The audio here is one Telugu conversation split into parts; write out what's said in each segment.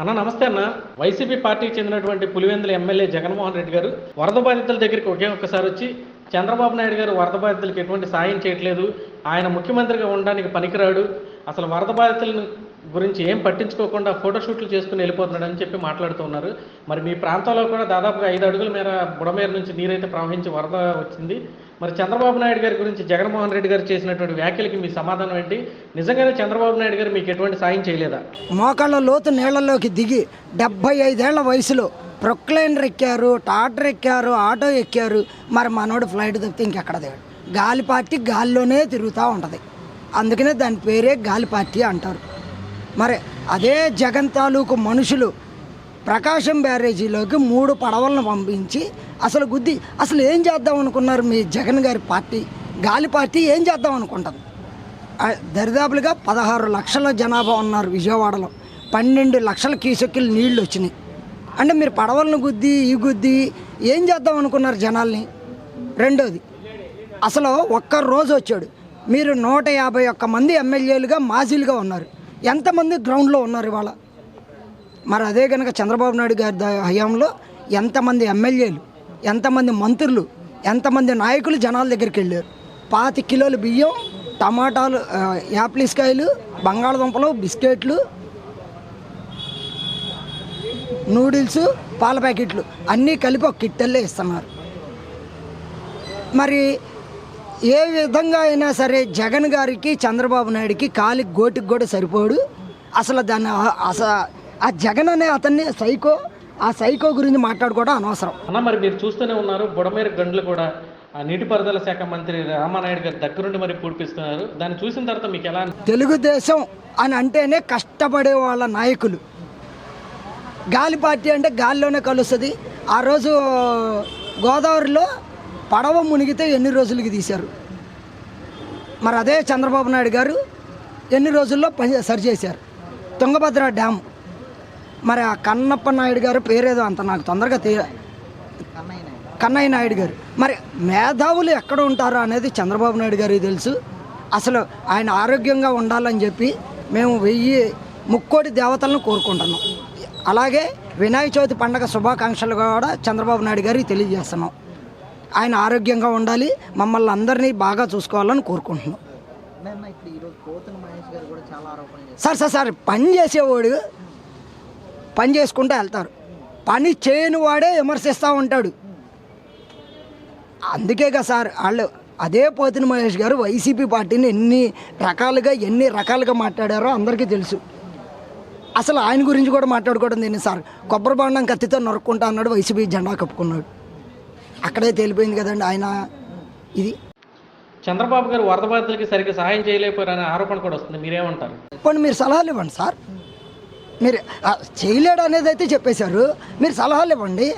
అన్న నమస్తే అన్న. వైసీపీ పార్టీకి చెందినటువంటి పులివెందుల ఎమ్మెల్యే జగన్మోహన్ రెడ్డి గారు వరద బాధితుల దగ్గరికి ఒకే ఒక్కసారి వచ్చి చంద్రబాబు నాయుడు గారు వరద బాధితులకు ఎటువంటి సాయం చేయట్లేదు. ఆయన ముఖ్యమంత్రిగా ఉండడానికి పనికిరాడు. అసలు వరద బాధితులను గురించి ఏం పట్టించుకోకుండా ఫోటోషూట్లు చేసుకుని వెళ్ళిపోతున్నాడు అని చెప్పి మాట్లాడుతున్నారు మరి మీ ప్రాంతంలో కూడా దాదాపుగా ఐదు అడుగుల మేర బుడమేర నుంచి నీరైతే ప్రవహించి వరద వచ్చింది. మరి చంద్రబాబు నాయుడు గారి గురించి జగన్మోహన్ రెడ్డి గారు చేసినటువంటి వ్యాఖ్యలకి మీ సమాధానం ఏంటి? నిజంగానే చంద్రబాబు నాయుడు గారు మీకు ఎటువంటి సాయం చేయలేదా? మోకాళ్ళ లోతు నీళ్ళలోకి దిగి డెబ్భై ఐదేళ్ళ వయసులో ప్రొక్లైనర్ ఎక్కారు టాటర్ ఎక్కారు ఆటో ఎక్కారు. మరి మనోడు ఫ్లైట్ తప్పితే ఇంకెక్కడ దిగాడు? గాలి పార్టీ గాలిలోనే తిరుగుతూ ఉంటుంది. అందుకనే దాని పేరే గాలి పార్టీ అంటారు. మరి అదే జగన్ తాలూకు మనుషులు ప్రకాశం బ్యారేజీలోకి మూడు పడవలను పంపించి అసలు గుద్ది అసలు ఏం చేద్దాం అనుకున్నారు మీ జగన్ గారి పార్టీ? గాలి పార్టీ ఏం చేద్దాం అనుకుంటుంది? దరిదాపులుగా పదహారు లక్షల జనాభా ఉన్నారు విజయవాడలో. పన్నెండు లక్షల కీసొక్కిలు నీళ్ళు వచ్చినాయి. అంటే మీరు పడవలను గుద్ది ఈ గుద్ది ఏం చేద్దాం అనుకున్నారు జనాల్ని? రెండోది అసలు ఒక్క రోజు వచ్చాడు. మీరు నూట యాభై ఒక్క మంది ఎమ్మెల్యేలుగా మాజీలుగా ఉన్నారు. ఎంతమంది గ్రౌండ్లో ఉన్నారు ఇవాళ? మరి అదే కనుక చంద్రబాబు నాయుడు గారి ద- హయాంలో ఎంతమంది ఎమ్మెల్యేలు? ఎంతమంది మంత్రులు ఎంతమంది నాయకులు జనాల దగ్గరికి వెళ్ళారు. పాతి కిలోలు బియ్యం టమాటాలు యాప్లిస్కాయలు బంగాళదుంపలు బిస్కెట్లు నూడిల్స్ పాల ప్యాకెట్లు అన్నీ కలిపి ఒక కిట్టెల్లే ఇస్తున్నారు. మరి ఏ విధంగా అయినా సరే జగన్ గారికి చంద్రబాబు నాయుడికి కాలి గోటికి కూడా సరిపోడు. అసలు దాన్ని అస అసలు ఆ జగన్ అనే అతన్ని సైకో ఆ సైకో గురించి మాట్లాడుకోవడం అనవసరం. అన్న మరి మీరు చూస్తూనే ఉన్నారు బుడమేరు గండ్లు కూడా నీటిపారుదల శాఖ మంత్రి రామానాయుడు గారి దగ్గరుండి మరి పూడిపిస్తున్నారు. దాన్ని చూసిన తర్వాత మీకు ఎలా తెలుగుదేశం అని అంటేనే కష్టపడే వాళ్ళ నాయకులు. గాలి పార్టీ అంటే గాలిలోనే కలుస్తుంది. ఆ రోజు గోదావరిలో పడవ మునిగితే ఎన్ని రోజులకి తీశారు? మరి అదే చంద్రబాబు నాయుడు గారు ఎన్ని రోజుల్లో పని సరిచేశారు? తుంగభద్ర డ్యామ్ మరి ఆ కన్నప్ప నాయుడు గారు పేరేదో అంత నాకు తొందరగా తీ కన్నయ్య నాయుడు గారు. మరి మేధావులు ఎక్కడ ఉంటారో అనేది చంద్రబాబు నాయుడు గారికి తెలుసు. అసలు ఆయన ఆరోగ్యంగా ఉండాలని చెప్పి మేము వెయ్యి ముక్కోటి దేవతలను కోరుకుంటున్నాం. అలాగే వినాయక చవితి పండగ శుభాకాంక్షలు కూడా చంద్రబాబు నాయుడు గారికి తెలియజేస్తున్నాం. ఆయన ఆరోగ్యంగా ఉండాలి మమ్మల్ని అందరినీ బాగా చూసుకోవాలని కోరుకుంటున్నాం. సార్ సార్ సార్ పని చేసేవాడు పని చేసుకుంటూ వెళ్తారు. పని చేయని వాడే విమర్శిస్తూ ఉంటాడు. అందుకే కదా సార్ వాళ్ళు అదే పోతిన మహేష్ గారు వైసీపీ పార్టీని ఎన్ని రకాలుగా ఎన్ని రకాలుగా మాట్లాడారో అందరికీ తెలుసు. అసలు ఆయన గురించి కూడా మాట్లాడుకోవడం దీన్ని సార్? కొబ్బరి బాండం కత్తితో నరుక్కుంటా అన్నాడు వైసీపీ జెండా కప్పుకున్నాడు. అక్కడే తేలిపోయింది కదండి ఆయన. ఇది చంద్రబాబు గారు వరద బాధితులకి సరిగ్గా సహాయం చేయలేకపోయారనే ఆరోపణ కూడా వస్తుంది. మీరేమంటారు? పోనీ మీరు సలహాలు ఇవ్వండి సార్. మీరు చేయలేడు అనేది అయితే చెప్పేశారు. మీరు సలహాలు ఇవ్వండి.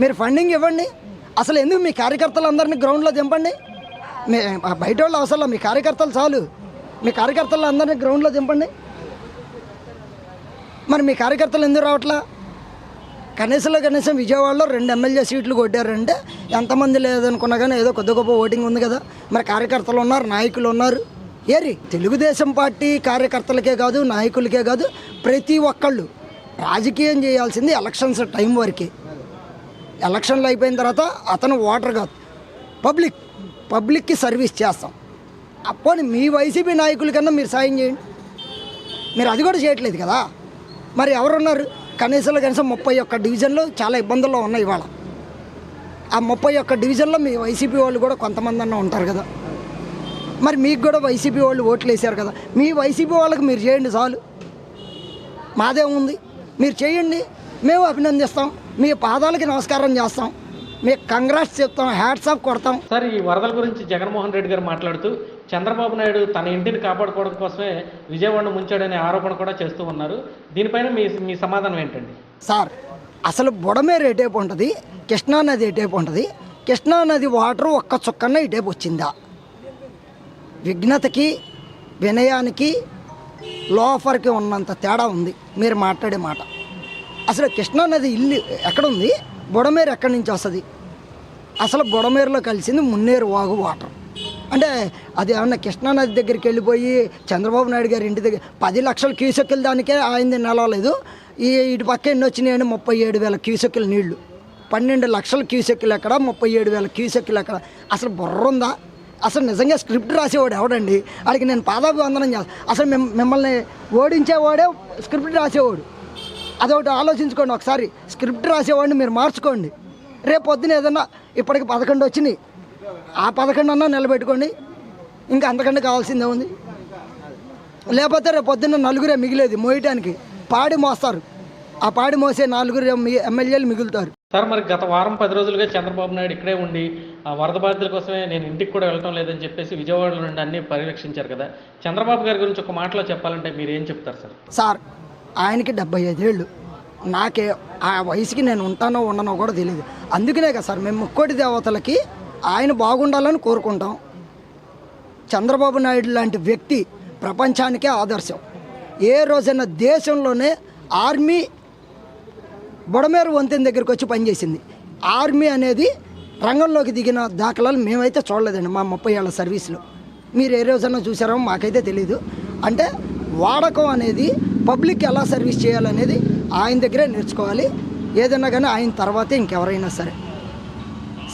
మీరు ఫండింగ్ ఇవ్వండి. అసలు ఎందుకు మీ కార్యకర్తలందరినీ గ్రౌండ్లో దింపండి? మీ బయట వాళ్ళు అవసరం మీ కార్యకర్తలు చాలు. మీ కార్యకర్తలు అందరినీ గ్రౌండ్లో దింపండి. మరి మీ కార్యకర్తలు ఎందుకు రావట్లా? కనీసంలో కనీసం విజయవాడలో రెండు ఎమ్మెల్యే సీట్లు కొట్టారంటే ఎంతమంది లేదనుకున్నా కానీ ఏదో కొద్ది గొప్ప ఓటింగ్ ఉంది కదా. మరి కార్యకర్తలు ఉన్నారు నాయకులు ఉన్నారు. ఏరి తెలుగుదేశం పార్టీ కార్యకర్తలకే కాదు నాయకులకే కాదు ప్రతి ఒక్కళ్ళు రాజకీయం చేయాల్సింది ఎలక్షన్స్ టైం వరకే. ఎలక్షన్లు అయిపోయిన తర్వాత అతను ఓటర్ కాదు. పబ్లిక్ పబ్లిక్కి సర్వీస్ చేస్తాం. అప్పుడు మీ వైసీపీ నాయకుల కన్నా మీరు సాయం చేయండి. మీరు అది కూడా చేయట్లేదు కదా. మరి ఎవరున్నారు? కనీసంలో కనీసం ముప్పై ఒక్క డివిజన్లు చాలా ఇబ్బందుల్లో ఉన్నాయి ఇవాళ. ఆ ముప్పై ఒక్క డివిజన్లో మీ వైసీపీ వాళ్ళు కూడా కొంతమంది అన్న ఉంటారు కదా. మరి మీకు కూడా వైసీపీ వాళ్ళు ఓట్లు వేసారు కదా. మీ వైసీపీ వాళ్ళకి మీరు చేయండి చాలు. మాదే ఉంది. మీరు చేయండి. మేము అభినందిస్తాం. మీ పాదాలకి నమస్కారం చేస్తాం. మీకు కంగ్రాట్స్ చెప్తాం. హ్యాట్స్ ఆఫ్ కొడతాం. సార్ ఈ వరదల గురించి జగన్మోహన్ రెడ్డి గారు మాట్లాడుతూ చంద్రబాబు నాయుడు తన ఇంటిని కాపాడుకోవడం కోసమే విజయవాడను ముంచాడనే ఆరోపణ కూడా చేస్తూ ఉన్నారు. దీనిపైన మీ మీ సమాధానం ఏంటండి? సార్ అసలు బుడమేరు ఎటేపు ఉంటుంది. కృష్ణా నది ఎటేపు ఉంటుంది. కృష్ణా నది వాటర్ ఒక్క చుక్కన్న ఇటేపు వచ్చిందా? విఘ్నతకి వినయానికి లోఫర్కి ఉన్నంత తేడా ఉంది. మీరు మాట్లాడే మాట. అసలు కృష్ణా నది ఇల్లు ఎక్కడుంది? బుడమేరు ఎక్కడి నుంచి వస్తుంది? అసలు బుడమేరులో కలిసింది మున్నేరు వాగు వాటర్. అంటే అది ఏమన్నా కృష్ణానది దగ్గరికి వెళ్ళిపోయి చంద్రబాబు నాయుడు గారి ఇంటి దగ్గర పది లక్షల క్యూసెక్కులు దానికే ఆయనది నిలవలేదు ఈ ఇటు పక్క ఎన్ని వచ్చినాయని ముప్పై ఏడు వేల క్యూసెక్కుల నీళ్ళు. పన్నెండు లక్షల క్యూసెక్కులు ఎక్కడ ముప్పై ఏడు వేల క్యూసెక్కులు ఎక్కడ. అసలు బుర్ర ఉందా? అసలు నిజంగా స్క్రిప్ట్ రాసేవాడు ఎవడండి? వాడికి నేను పాదాభివందనం చేస్తాను అసలు మిమ్మల్ని ఓడించేవాడే స్క్రిప్ట్ రాసేవాడు. అదొకటి ఆలోచించుకోండి ఒకసారి. స్క్రిప్ట్ రాసేవాడిని మీరు మార్చుకోండి. రేపు పొద్దున ఏదన్నా ఇప్పటికి పదకొండు వచ్చినాయి. ఆ పదకొండు అన్నా నిలబెట్టుకోండి. ఇంకా అంతకంటే కావాల్సిందే ఉంది లేకపోతే రేపు పొద్దున్న నలుగురే మిగిలేది మోయటానికి. పాడి మోస్తారు. ఆ పాడి మోసే నలుగురు ఎమ్మెల్యేలు మిగులుతారు. సార్ మరి గత వారం పది రోజులుగా చంద్రబాబు నాయుడు ఇక్కడే ఉండి ఆ వరద బాధితుల కోసమే నేను ఇంటికి కూడా వెళ్ళటం లేదని చెప్పేసి విజయవాడలో నుండి అన్ని పరిరక్షించారు కదా. చంద్రబాబు గారి గురించి ఒక మాటలో చెప్పాలంటే మీరు ఏం చెప్తారు సార్? సార్ ఆయనకి డెబ్బై ఐదేళ్ళు నాకే ఆ వయసుకి నేను ఉంటానో ఉండనో కూడా తెలియదు అందుకనే కదా సార్ మేము ముక్కోటి దేవతలకి ఆయన బాగుండాలని కోరుకుంటాం. చంద్రబాబు నాయుడు లాంటి వ్యక్తి ప్రపంచానికే ఆదర్శం. ఏ రోజైనా దేశంలోనే ఆర్మీ బుడమేరు వంతెన దగ్గరికి వచ్చి పనిచేసింది ఆర్మీ అనేది రంగంలోకి దిగిన దాఖలాలు మేమైతే చూడలేదండి మా ముప్పై ఏళ్ళ సర్వీస్లో. మీరు ఏ రోజన్నా చూసారో మాకైతే తెలియదు అంటే వాడకం అనేది పబ్లిక్ ఎలా సర్వీస్ చేయాలనేది ఆయన దగ్గరే నేర్చుకోవాలి. ఏదన్నా కానీ ఆయన తర్వాతే ఇంకెవరైనా సరే.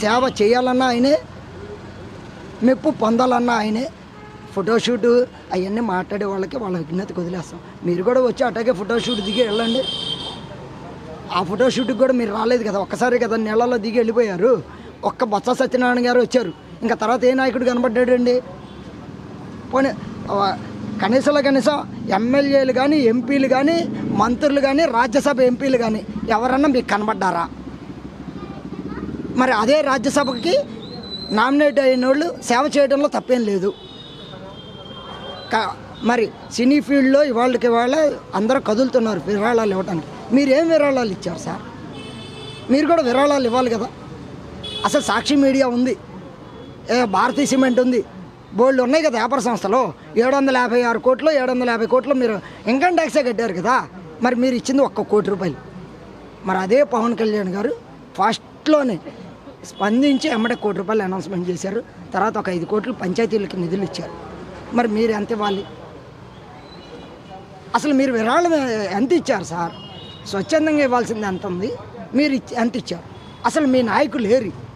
సేవ చేయాలన్నా ఆయనే మెప్పు పొందాలన్నా ఆయనే. ఫోటోషూట్ అవన్నీ మాట్లాడే వాళ్ళకి వాళ్ళ విజ్ఞత వదిలేస్తాం. మీరు కూడా వచ్చి అటాగే ఫోటోషూట్ దిగి వెళ్ళండి. ఆ ఫోటోషూట్కి కూడా మీరు రాలేదు కదా ఒక్కసారి కదా నెలలో దిగి వెళ్ళిపోయారు. ఒక్క బొత్స సత్యనారాయణ గారు వచ్చారు. ఇంకా తర్వాత ఏ నాయకుడు కనబడ్డాడండి? పోనీ కనీసంలో కనీసం ఎమ్మెల్యేలు కానీ ఎంపీలు కానీ మంత్రులు కానీ రాజ్యసభ ఎంపీలు కానీ ఎవరన్నా మీకు కనబడ్డారా? మరి అదే రాజ్యసభకి నామినేట్ అయిన వాళ్ళు సేవ చేయడంలో తప్పేం లేదు. కా- మరి సినీ ఫీల్డ్లో ఇవాళకి ఇవాళ అందరూ కదులుతున్నారు విరాళాలు ఇవ్వడానికి. మీరు ఏం విరాళాలు ఇచ్చారు సార్? మీరు కూడా విరాళాలు ఇవ్వాలి కదా. అసలు సాక్షి మీడియా ఉంది. ఏ భారతీయ సిమెంట్ ఉంది. బోల్డ్ ఉన్నాయి కదా వ్యాపార సంస్థలు. ఏడు వందల యాభై ఆరు కోట్లు ఏడు వందల యాభై కోట్లు మీరు ఇన్కమ్ ట్యాక్సే కట్టారు కదా. మరి మీరు ఇచ్చింది ఒక్క కోటి రూపాయలు. మరి అదే పవన్ కళ్యాణ్ గారు ఫస్ట్లోనే స్పందించి ఎమ్మడే కోటి రూపాయలు అనౌన్స్మెంట్ చేశారు. తర్వాత ఒక ఐదు కోట్లు పంచాయతీలకు నిధులు ఇచ్చారు. మరి మీరు ఎంత ఇవ్వాలి? అసలు మీరు విరాళం ఎంత ఇచ్చారు సార్? స్వచ్ఛందంగా ఇవ్వాల్సింది ఎంత ఉంది. మీరు ఇచ్చి- ఎంత ఇచ్చారు అసలు మీ నాయకులు లేరు.